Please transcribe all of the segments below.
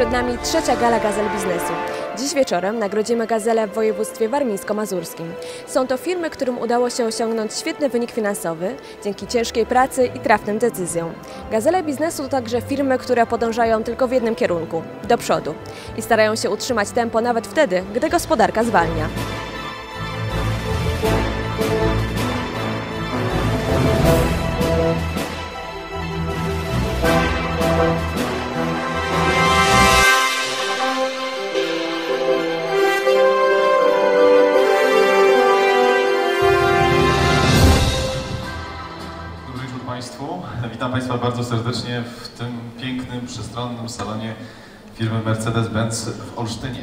Przed nami trzecia gala Gazel Biznesu. Dziś wieczorem nagrodzimy Gazelę w województwie warmińsko-mazurskim. Są to firmy, którym udało się osiągnąć świetny wynik finansowy dzięki ciężkiej pracy i trafnym decyzjom. Gazele Biznesu to także firmy, które podążają tylko w jednym kierunku do przodu i starają się utrzymać tempo nawet wtedy, gdy gospodarka zwalnia. Witam Państwa bardzo serdecznie w tym pięknym, przestronnym salonie firmy Mercedes-Benz w Olsztynie.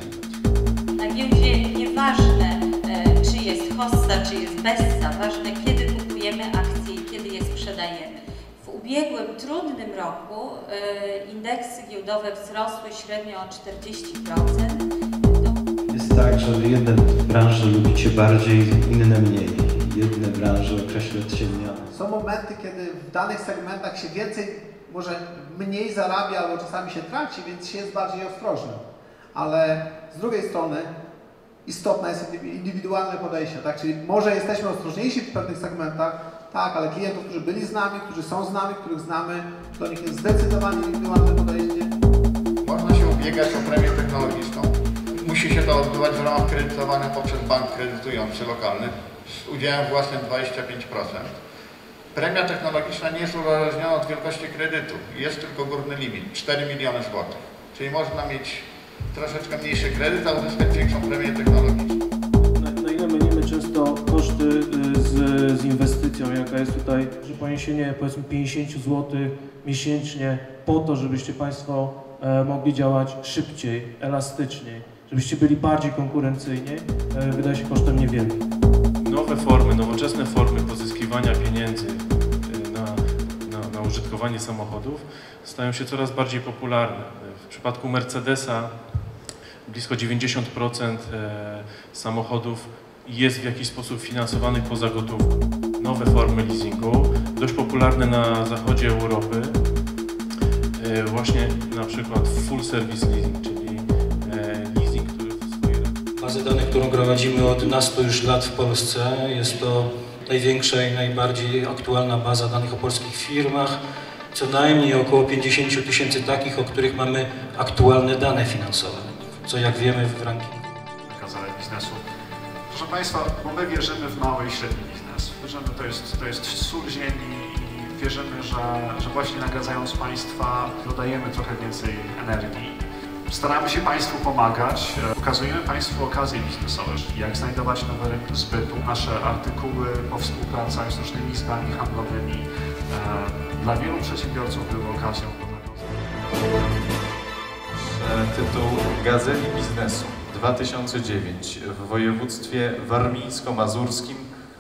Na giełdzie nieważne, e, czy jest hossa, czy jest bessa, ważne kiedy kupujemy akcje i kiedy je sprzedajemy. W ubiegłym, trudnym roku e, indeksy giełdowe wzrosły średnio o 40%. Jest tak, że jedne branże lubicie bardziej, inne mniej. Jedne branże określać się mianem. Są momenty, kiedy w danych segmentach się więcej, może mniej zarabia, albo czasami się traci, więc się jest bardziej ostrożnym. Ale z drugiej strony istotne jest indywidualne podejście, tak? Czyli może jesteśmy ostrożniejsi w pewnych segmentach, tak, ale klientów, którzy byli z nami, którzy są z nami, których znamy, do nich jest zdecydowanie indywidualne podejście. Można się ubiegać o premię technologiczną. Musi się to odbywać w ramach kredytowania poprzez bank kredytujący lokalny z udziałem własnym 25%. Premia technologiczna nie jest uzależniona od wielkości kredytu. Jest tylko górny limit 4 miliony złotych. Czyli można mieć troszeczkę mniejszy kredyt, a uzyskać większą premię technologiczną. Na, ile mierzymy często koszty y, z, z inwestycją, jaka jest tutaj, że poniesienie powiedzmy 50 zł miesięcznie po to, żebyście Państwo e, mogli działać szybciej, elastyczniej, żebyście byli bardziej konkurencyjni, e, wydaje się kosztem niewielkim. Formy, nowoczesne formy pozyskiwania pieniędzy y, na, na, na użytkowanie samochodów stają się coraz bardziej popularne. W przypadku Mercedesa blisko 90% e, samochodów jest w jakiś sposób finansowanych poza gotówką. Nowe formy leasingu, dość popularne na zachodzie Europy, e, właśnie na przykład full service leasing, Bazę danych, którą gromadzimy od nastu już lat w Polsce, jest to największa i najbardziej aktualna baza danych o polskich firmach. Co najmniej około 50 tysięcy takich, o których mamy aktualne dane finansowe, co jak wiemy w rankingu Gazele biznesu. Proszę Państwa, bo my wierzymy w mały i średni biznes. Wierzymy, to jest, to jest sól ziemi i wierzymy, że, że właśnie nagradzając Państwa dodajemy trochę więcej energii. Staramy się Państwu pomagać, e, pokazujemy Państwu okazje biznesowe, jak znajdować nowe rynki zbytu, nasze artykuły po współpracach z różnymi izbami handlowymi. E, Dla wielu przedsiębiorców były okazją do nagrodzenia. Że Tytuł Gazeli Biznesu 2009 w województwie warmińsko-mazurskim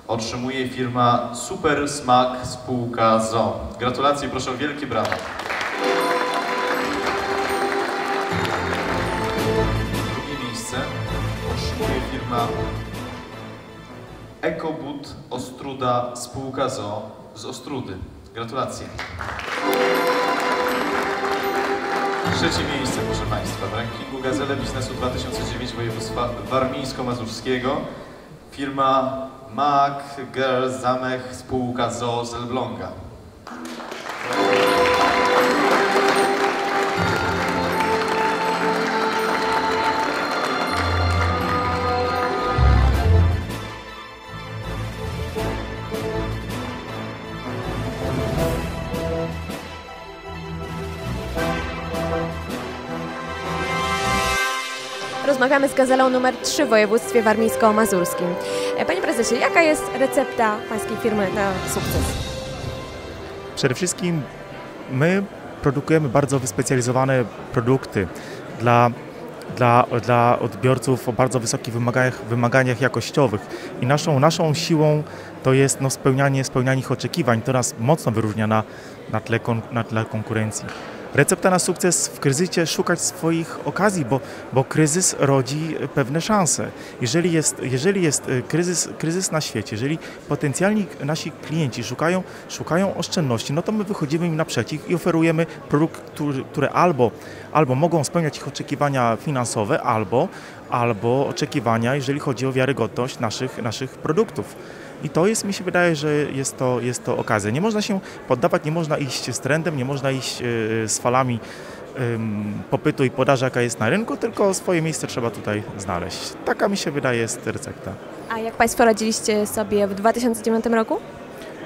otrzymuje firma Super Smak spółka ZO. Gratulacje, proszę o wielkie brawa. Firma Ekobut Ostruda spółka ZO z Ostrudy. Gratulacje. Trzecie miejsce, proszę Państwa, w rankingu Gazele Biznesu 2009 województwa warmińsko-mazurskiego firma Mac Girl Zamech spółka ZOO z Elbląga. Rozmawiamy z gazelą numer 3 w województwie warmińsko-mazurskim. E, Panie prezesie, jaka jest recepta pańskiej firmy na sukces? Przede wszystkim my produkujemy bardzo wyspecjalizowane produkty dla, dla, dla odbiorców o bardzo wysokich wymaganiach, wymaganiach jakościowych i naszą, naszą siłą to jest no, spełnianie, spełnianie ich oczekiwań. To nas mocno wyróżnia na, na, tle, kon, na tle konkurencji. Recepta na sukces w kryzysie szukać swoich okazji, bo, bo kryzys rodzi pewne szanse. Jeżeli jest, jeżeli jest y, kryzys, kryzys na świecie, jeżeli potencjalni nasi klienci szukają, szukają oszczędności, no to my wychodzimy im naprzeciw i oferujemy produkt, które albo, albo mogą spełniać ich oczekiwania finansowe, albo, albo oczekiwania, jeżeli chodzi o wiarygodność naszych, naszych produktów. I to jest, mi się wydaje, że jest to, jest to okazja. Nie można się poddawać, nie można iść z trendem, nie można iść e, z falami popytu i podaży, jaka jest na rynku, tylko swoje miejsce trzeba tutaj znaleźć. Taka mi się wydaje jest recepta. A jak Państwo radziliście sobie w 2009 roku?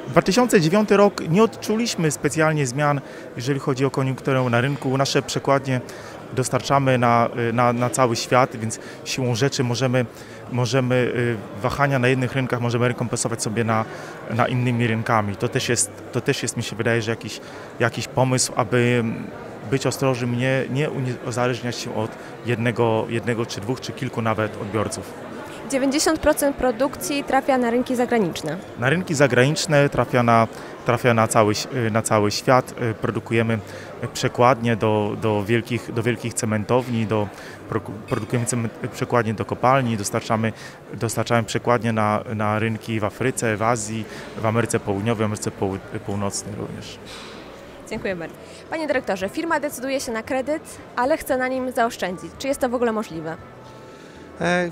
2009 rok nie odczuliśmy specjalnie zmian, jeżeli chodzi o koniunkturę na rynku. Nasze przekładnie dostarczamy na, na, na cały świat, więc siłą rzeczy możemy, możemy y, wahania na jednych rynkach możemy rekompensować sobie na, na innymi rynkami. To też jest, to też jest mi się wydaje, że jakiś, jakiś pomysł, aby być ostrożnym, nie, nie uzależniać się od jednego, jednego czy dwóch, czy kilku nawet odbiorców. 90% produkcji trafia na rynki zagraniczne. Na rynki zagraniczne trafia na, trafia na, cały, na cały świat. Produkujemy przekładnie do, do, wielkich, do wielkich cementowni, do, produkujemy cement, przekładnie do kopalni, dostarczamy, dostarczamy przekładnie na, na rynki w Afryce, w Azji, w Ameryce Południowej, w Ameryce Północnej również. Dziękuję bardzo. Panie dyrektorze, firma decyduje się na kredyt, ale chce na nim zaoszczędzić. Czy jest to w ogóle możliwe? E,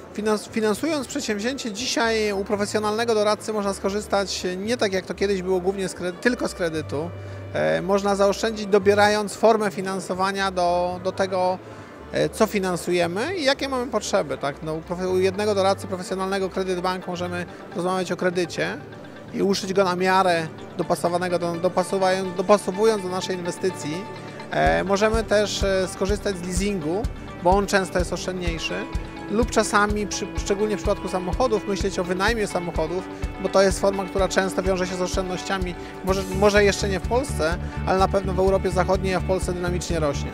finansując przedsięwzięcie dzisiaj u profesjonalnego doradcy można skorzystać nie tak jak to kiedyś było głównie z tylko z kredytu. E, można zaoszczędzić dobierając formę finansowania do, do tego, e, co finansujemy i jakie mamy potrzeby. Tak? No, u jednego doradcy profesjonalnego kredyt bank możemy rozmawiać o kredycie i uszyć go na miarę dopasowanego, do, dopasowując, dopasowując do naszej inwestycji. możemy też skorzystać z leasingu, bo on często jest oszczędniejszy lub czasami, przy, szczególnie w przypadku samochodów, myśleć o wynajmie samochodów, bo to jest forma, która często wiąże się z oszczędnościami, może, może jeszcze nie w Polsce, ale na pewno w Europie Zachodniej, a w Polsce dynamicznie rośnie.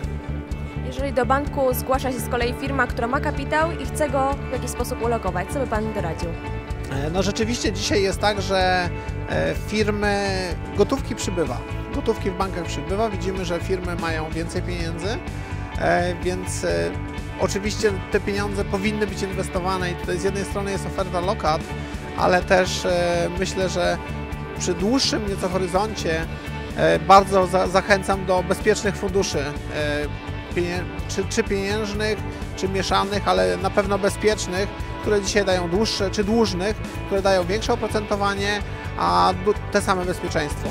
Jeżeli do banku zgłasza się z kolei firma, która ma kapitał i chce go w jakiś sposób ulokować, co by Pan doradził? E, no rzeczywiście dzisiaj jest tak, że e, firmy, gotówki przybywa. Gotówki w bankach przybywa, widzimy, że firmy mają więcej pieniędzy, e, więc Oczywiście te pieniądze powinny być inwestowane i tutaj z jednej strony jest oferta lokat, ale też e, myślę, że przy dłuższym nieco horyzoncie e, bardzo za, zachęcam do bezpiecznych funduszy, e, czy, czy pieniężnych, czy mieszanych, ale na pewno bezpiecznych, które dzisiaj dają dłuższe, czy dłużnych, które dają większe oprocentowanie, a te same bezpieczeństwo.